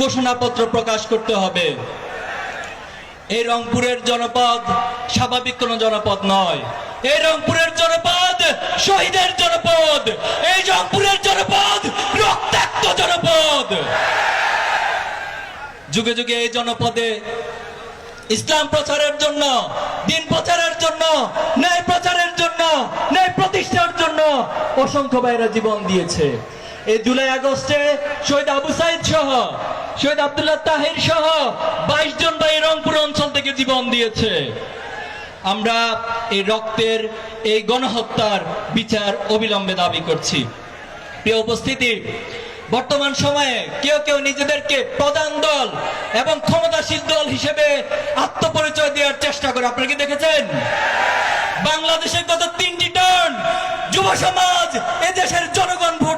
ঘোষণাপত্র প্রকাশ করতে হবে। এই রংপুরের জনপদ স্বাভাবিক কোন জনপদ নয়। এই রংপুরের জনপদ শহীদের জনপদ। এই রংপুরের জনপদ রক্তাক্ত জনপদ। যুগে যুগে এই জনপদে ইসলাম প্রচারের জন্য, দিন প্রচারের জন্য, ন্যায় প্রচারের জন্য, ন্যায় প্রতিষ্ঠার জন্য অসংখ্য ভাইরা জীবন দিয়েছে। এই জুলাই আগস্টে শহীদ আবু সাইদ সহ, শহীদ আব্দুল্লাহ তাহির সহ বাইশ জন ভাই রংপুর অঞ্চল থেকে জীবন দিয়েছে। আমরা এই রক্তের এই গণহত্যার বিচার অবিলম্বে দাবি করছি। প্রিয় উপস্থিতি, বর্তমান সময়ে কেউ কেউ নিজেদেরকে প্রধান দল এবং ক্ষমতাশীল দল হিসেবে আত্মপরিচয় দেওয়ার চেষ্টা করে। আপনারা কি দেখেছেন? বাংলাদেশের গত তিনটি টার্ন যুব সমাজ এদেশের জনগণ ভোট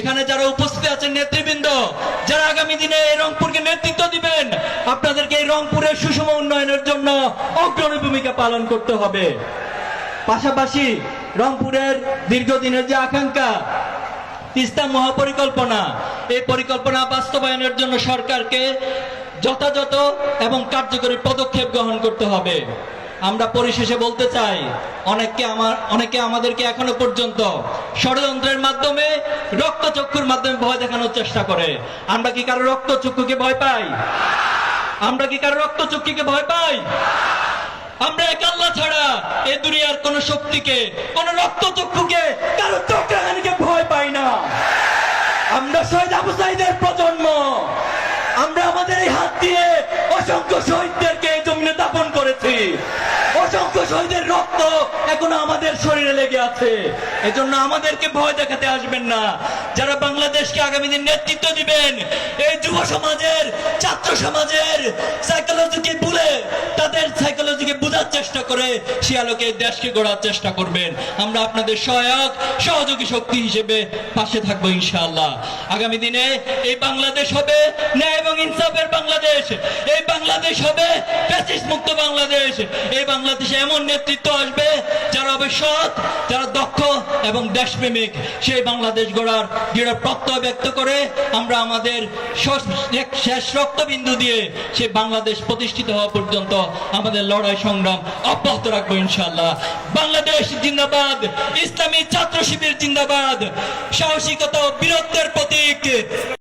এখানে যারা উপস্থিত আছেন নেতৃবৃন্দ, যারা আগামী দিনে এই রংপুরকে নেতৃত্ব দিবেন, আপনাদেরকে এই রংপুরের সুষম উন্নয়নের জন্য অগ্রণী ভূমিকা পালন করতে হবে। পাশাপাশি রংপুরের দীর্ঘদিনের যে আকাঙ্ক্ষা, তিস্তা মহাপরিকল্পনা, এই পরিকল্পনা বাস্তবায়নের জন্য সরকারকে যথাযথ এবং কার্যকরী পদক্ষেপ গ্রহণ করতে হবে। আমরা পরিশেষে বলতে চাই, অনেককে আমার, অনেকে আমাদেরকে এখনও পর্যন্ত ষড়যন্ত্রের মাধ্যমে, রক্তচক্ষুর মাধ্যমে ভয় দেখানোর চেষ্টা করে। আমরা কি কারও রক্তচক্ষুকে ভয় পাই? আমরা কি কারও রক্তচক্ষুকে ভয় পাই? আমরা এক আল্লাহ ছাড়া এ দুনিয়ার কোন শক্তিকে, কোন রক্তচক্ষুকে কারও চক্রাহানিকে ভয় পাই না। আমরা শহীদ আবু সাইদের প্রজন্ম। আমরা আমাদের এই হাত দিয়ে অসংখ্য শহীদদেরকে এই করেছি। অসংখ্য শহীদের রক্ত এখনও আমাদের শরীরে লেগে আছে। এজন্য আমাদেরকে ভয় দেখাতে আসবেন না। যারা বাংলাদেশকে আগামী দিন নেতৃত্ব দিবেন, এই যুব সমাজের, ছাত্র সমাজের সাইকোলজিকে বোঝার চেষ্টা করে সে আলোকে দেশকে গড়ার চেষ্টা করবেন। আমরা আপনাদের সহায়ক, সহযোগী শক্তি হিসেবে পাশে থাকব ইনশাআল্লাহ। আগামী দিনে এই বাংলাদেশ হবে ন্যায় এবং ইনসাফের বাংলাদেশ। এই বাংলাদেশ হবে ফ্যাসিস্ট মুক্ত বাংলাদেশ। এই বাংলাদেশে এমন নেতৃত্ব আসবে যারা হবে সৎ, যারা দক্ষ এবং দেশপ্রেমিক। সেই বাংলাদেশ গড়ার দৃঢ় প্রত্যয় ব্যক্ত করে আমরা আমাদের শেষ রক্তবিন্দু দিয়ে সেই বাংলাদেশ প্রতিষ্ঠিত হওয়া পর্যন্ত আমাদের লড়াই সংগ্রাম অব্যাহত রাখব ইনশাল্লাহ বাংলাদেশ জিন্দাবাদ ইসলামী ছাত্র শিবির জিন্দাবাদ সাহসিকতা ও বীরত্বের প্রতীক।